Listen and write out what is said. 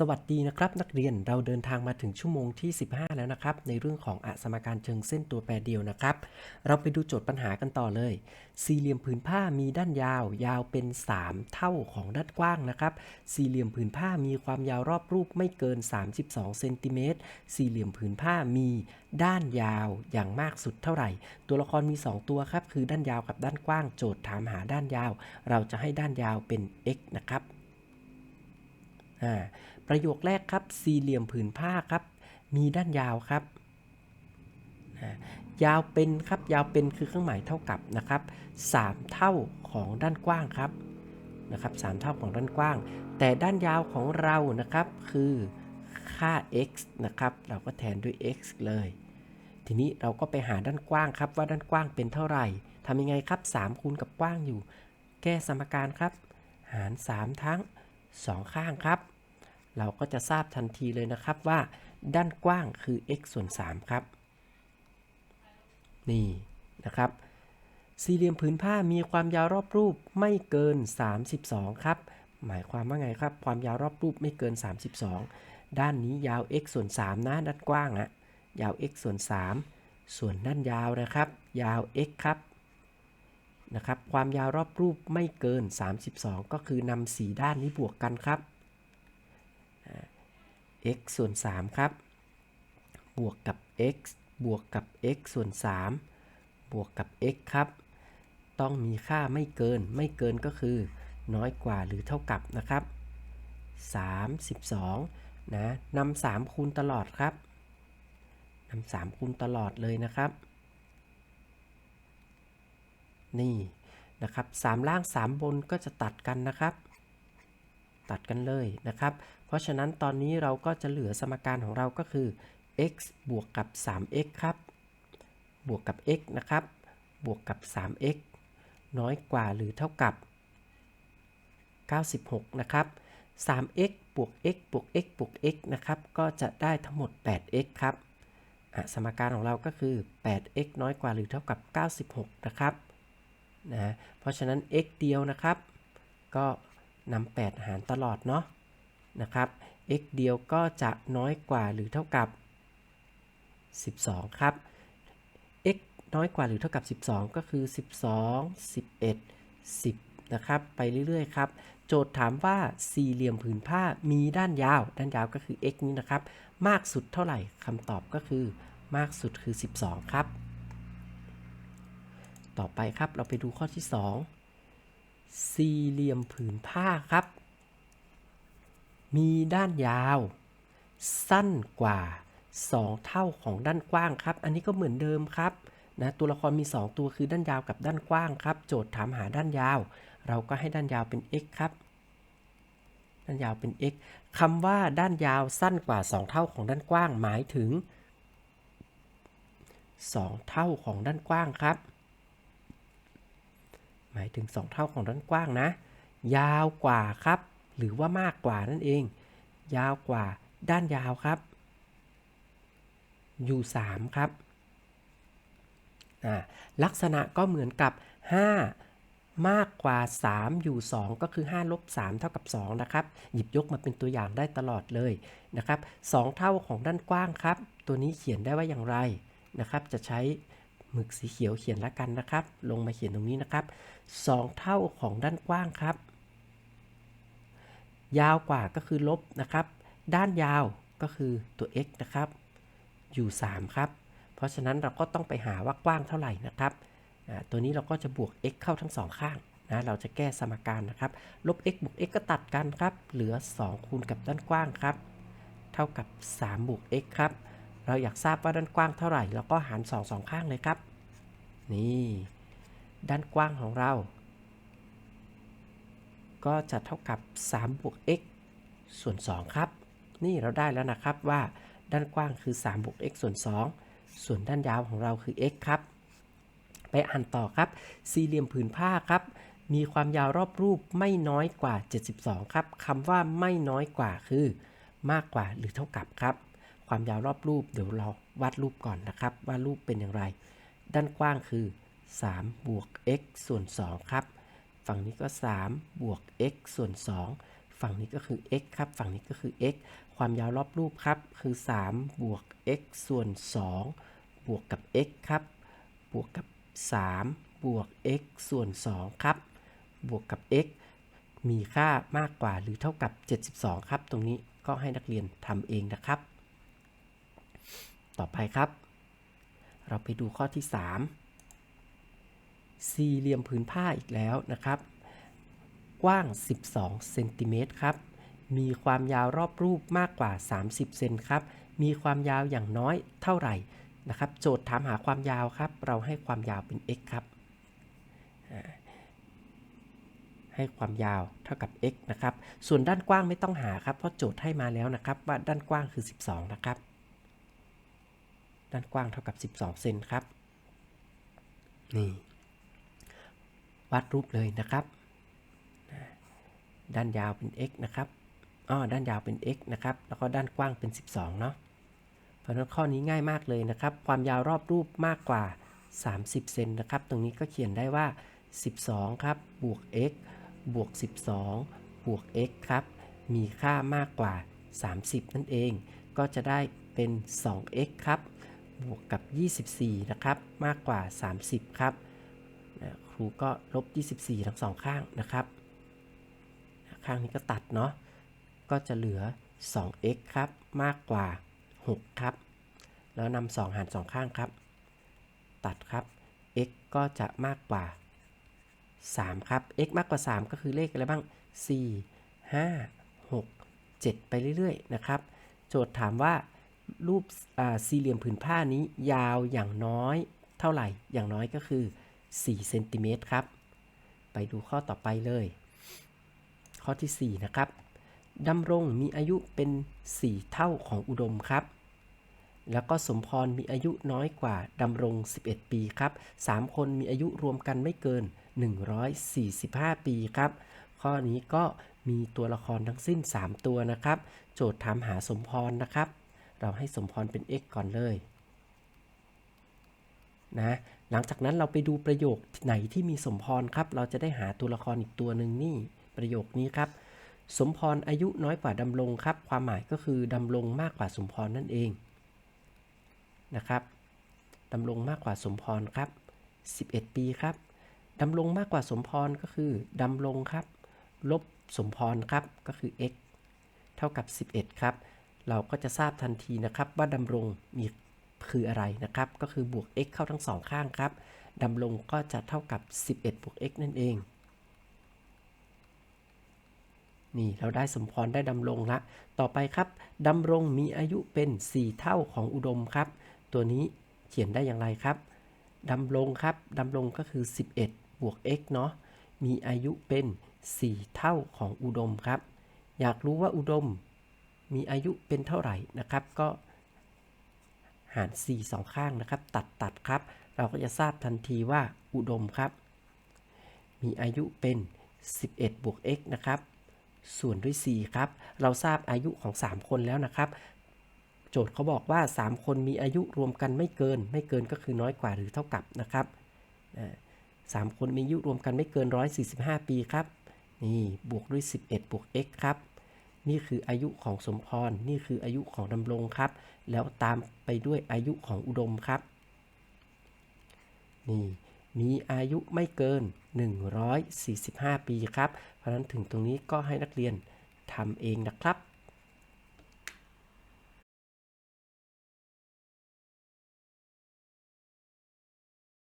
สวัสดีนะครับนักเรียนเราเดินทางมาถึงชั่วโมงที่ 15 แล้วนะครับ ในเรื่องของอสมการเชิงเส้นตัวแปรเดียวนะครับ เราไปดูโจทย์ปัญหากันต่อเลย สี่เหลี่ยมผืนผ้ามีด้านยาว ยาวเป็น 3 เท่าของด้านกว้างนะครับ สี่เหลี่ยมผืนผ้ามีความยาวรอบรูปไม่เกิน 32เซนติเมตรสี่เหลี่ยมผืนผ้ามีด้านยาวอย่างมากสุดเท่าไหร่ ตัวละครมี 2 ตัวครับคือด้านยาวกับด้านกว้าง โจทย์ถามหาด้านยาว เราจะให้ด้านยาวเป็น x นะครับอ่า ประโยคแรกครับ สี่เหลี่ยมผืนผ้าครับ มีด้านยาวครับยาวเป็นครับยาวเป็นคือเครื่องหมายเท่ากับนะครับ 3 เท่าของด้านกว้างครับนะครับ3เท่าของด้านกว้าง แต่ด้านยาวของเรานะครับคือค่า x นะครับ เราก็แทนด้วย x เลย ทีนี้เราก็ไปหาด้านกว้างครับ ว่าด้านกว้างเป็นเท่าไหร่ทำยังไงครับ3คูณกับกว้างอยู่ แก้สมการครับ หาร 3 ทั้ง 2 ข้างครับ เราก็จะทราบทันทีเลยนะครับว่าด้านกว้างคือ x ส่วน 3 ครับ นี่นะครับ สี่เหลี่ยมผืนผ้ามีความยาวรอบรูปไม่เกิน 32 ครับ หมายความว่าไงครับ ความยาวรอบรูปไม่เกิน 32 ด้านนี้ยาว x ส่วน 3 นะ ด้านกว้างอะยาว x ส่วน 3 ส่วนด้านยาวนะครับ ยาว x ครับนะครับ ความยาวรอบรูปไม่เกิน 32 ก็คือนำสีด้านนี้บวกกันครับ x ส่วน3ครับ บวกกับ x บวกกับ x ส่วน 3 บวกกับ x ครับ ต้องมีค่าไม่เกิน ไม่เกินก็คือ น้อยกว่าหรือเท่ากับนะครับ 32 นะนำ3คูณตลอดครับนำ3คูณตลอดเลยนะครับ นี่นะครับ3ล่าง 3 บนก็จะตัดกันนะครับ ตัดกันเลยนะครับ เพราะฉะนั้นตอนนี้เราก็จะเหลือสมการของเราก็คือ x บวกกับ 3x ครับ บวกกับ x นะครับ บวกกับ 3x น้อยกว่าหรือเท่ากับ 96 นะครับ 3x บวก x บวก x บวก x นะครับ ก็จะได้ทั้งหมด 8x ครับ สมการของเราก็คือ 8x น้อยกว่าหรือเท่ากับ 96 นะครับ นะ เพราะฉะนั้น x เดียวนะครับ ก็ นำ8 หารตลอดเนาะนะครับ x เดียวก็จะน้อยกว่าหรือเท่ากับ 12 ครับ x น้อยกว่าหรือเท่ากับ 12 ก็คือ 12 11 10 นะครับ ไปเรื่อยๆ ครับ โจทย์ถามว่าสี่เหลี่ยมผืนผ้ามีด้านยาว ด้านยาวก็คือ x นี้นะครับ มากสุดเท่าไหร่คำตอบก็คือมากสุดคือ 12 ครับ ต่อไปครับเราไปดูข้อที่ 2 สี่เหลี่ยมผืนผ้าครับ มีด้านยาว สั้นกว่า 2 เท่าของด้านกว้างครับ อันนี้ก็เหมือนเดิมครับนะตัวละครมี 2 ตัวคือด้านยาวกับด้านกว้างครับ โจทย์ถามหาด้านยาว เราก็ให้ด้านยาวเป็น x ครับ ด้านยาวเป็น x คำว่าด้านยาวสั้นกว่า 2 เท่าของด้านกว้าง หมายถึง 2 เท่าของด้านกว้างครับ มายถึง 2 เท่าของด้านกว้างนะ ยาวกว่าครับ หรือว่ามากกว่านั่นเอง ยาวกว่าด้านยาวครับอยู่3ครับลักษณะก็เหมือนกับ 5 มากกว่า 3 อยู่ 2 ก็คือ5ลบ3เท่ากับ 2 นะครับ หยิบยกมาเป็นตัวอย่างได้ตลอดเลยนะครับ 2 เท่าของด้านกว้างครับ ตัวนี้เขียนได้ว่าอย่างไรนะครับ จะใช้ มึกสีเขียวเขียนละกันนะครับ ลงมาเขียนตรงนี้นะครับ 2 เท่าของด้านกว้างครับ ยาวกว่าก็คือลบนะครับ ด้านยาวก็คือตัว x นะครับ อยู่ 3 ครับ เพราะฉะนั้นเราก็ต้องไปหาว่ากว้างเท่าไหร่นะครับ ตัวนี้เราก็จะบวก x เข้าทั้ง2ข้างนะเราจะแก้สมการนะครับ ลบ x บวก x ก็ตัดกันครับ เหลือ 2 คูณกับด้านกว้างครับ เท่ากับ 3 บวก x ครับ เราอยากทราบว่าด้านกว้างเท่าไหร่ เราก็หาร 2 2 ข้างเลยครับ นี่ ด้านกว้างของเรา ก็จะเท่ากับ3บวก x ส่วน 2 ครับ นี่เราได้แล้วนะครับว่าด้านกว้างคือ3บวก x ส่วน 2 ส่วนด้านยาวของเราคือ x ครับ ไปอ่านต่อครับ สี่เหลี่ยมผืนผ้าครับ มีความยาวรอบรูปไม่น้อยกว่า 72 ครับคำว่าไม่น้อยกว่าคือ มากกว่าหรือเท่ากับครับ ความยาวรอบรูปเดี๋ยวเราวาดรูปก่อนนะครับว่ารูปเป็นอย่างไร ด้านกว้างคือ 3 บวก x ส่วน 2 ครับ ฝั่งนี้ก็ 3 บวก x ส่วน 2 ฝั่งนี้ก็คือ x ครับ ฝั่งนี้ก็คือ x ความยาวรอบรูปครับ คือ 3 บวก x ส่วน 2 บวกกับ x ครับ บวกกับ 3 บวก x ส่วน 2 ครับ บวกกับ x มีค่ามากกว่าหรือเท่ากับ 72 ครับ ตรงนี้ก็ให้นักเรียนทำเองนะครับ ต่อไปครับ เราไปดูข้อที่ 3 สี่เหลี่ยมผืนผ้าอีกแล้วนะครับ กว้าง 12 เซนติเมตรครับ มีความยาวรอบรูปมากกว่า 30 เซนครับ มีความยาวอย่างน้อยเท่าไหร่นะครับ โจทย์ถามหาความยาวครับ เราให้ความยาวเป็น x ครับ ให้ความยาวเท่ากับ x นะครับ ส่วนด้านกว้างไม่ต้องหาครับ เพราะโจทย์ให้มาแล้วนะครับ ว่าด้านกว้างคือ 12 นะครับ ด้านกว้างเท่ากับ 12 เซนครับ นี่วัดรูปเลยนะครับ ด้านยาวเป็น x นะครับอ้อด้านยาวเป็น x นะครับ แล้วก็ด้านกว้างเป็น 12 เนาะเพราะฉะนั้นข้อนี้ง่ายมากเลยนะครับ ความยาวรอบรูปมากกว่า 30 เซนนะครับ ตรงนี้ก็เขียนได้ว่า 12 ครับ บวก x บวก 12 บวก x ครับ มีค่ามากกว่า 30 นั่นเอง ก็จะได้เป็น 2x ครับ บวกกับ 24 นะครับ มากกว่า 30 ครับนะครูก็ลบ 24 ทั้งสองข้างนะครับ ข้างนี้ก็ตัดเนาะ ก็จะเหลือ 2x ครับ มากกว่า 6 ครับ แล้วนำ2หาร 2 ข้างครับ ตัดครับ x ก็จะมากกว่า 3 ครับ x มากกว่า 3 ก็คือเลขอะไรบ้าง 4 5 6 7 ไปเรื่อย ๆ นะครับ โจทย์ถามว่า รูปสี่เหลี่ยมผืนผ้านี้ยาวอย่างน้อยเท่าไหร่ อย่างน้อยก็คือ4เซนติเมตรครับ ไปดูข้อต่อไปเลย ข้อที่ 4 นะครับดำรงมีอายุเป็น 4 เท่าของอุดมครับ แล้วก็สมพรมีอายุน้อยกว่าดำรง 11 ปีครับ 3 คนมีอายุรวมกันไม่เกิน 145 ปีครับ ข้อนี้ก็มีตัวละครทั้งสิ้น 3 ตัวนะครับ โจทย์ถามหาสมพรนะครับ เราให้สมพรเป็น x ก่อนเลยนะหลังจากนั้นเราไปดูประโยคไหนที่มีสมพรครับ เราจะได้หาตัวละครอีกตัวหนึ่งนี่ประโยคนี้ครับ สมพรอายุน้อยกว่าดำรงครับ ความหมายก็คือดำรงมากกว่าสมพรนั่นเองนะครับดำรงมากกว่าสมพรครับ 11 ปีครับดำรงมากกว่าสมพรก็คือดำรงครับ ลบสมพรครับก็คือ x เท่ากับ 11 ครับ เราก็จะทราบทันทีนะครับว่าดำรงมีคืออะไรนะครับ ก็คือบวก x เข้าทั้งสองข้างครับดำรงก็จะเท่ากับ 11 บวก x นั่นเอง นี่เราได้สมพรได้ดำรงละ ต่อไปครับดำรงมีอายุเป็น 4 เท่าของอุดมครับ ตัวนี้เขียนได้อย่างไรครับดำรงครับดำรงก็คือ 11 บวก x เนาะ มีอายุเป็น 4 เท่าของอุดมครับ อยากรู้ว่าอุดม มีอายุเป็นเท่าไหร่นะครับ ก็หาร4สองข้างนะครับ ตัดตัดครับ เราก็จะทราบทันทีว่าอุดมครับ มีอายุเป็น 11 บวก x นะครับ ส่วนด้วย 4 ครับ เราทราบอายุของ 3 คนแล้วนะครับ โจทย์เขาบอกว่า 3 คนมีอายุรวมกันไม่เกิน ไม่เกินก็คือน้อยกว่าหรือเท่ากับนะครับสามคนมีอายุรวมกันไม่เกิน 145 ปีครับ นี่ บวกด้วย 11 บวก x ครับ นี่คืออายุของสมพร นี่คืออายุของดำรงครับ แล้วตามไปด้วยอายุของอุดมครับ นี่มีอายุไม่เกิน 145 ปีครับ เพราะฉะนั้นถึงตรงนี้ก็ให้นักเรียนทำเองนะครับ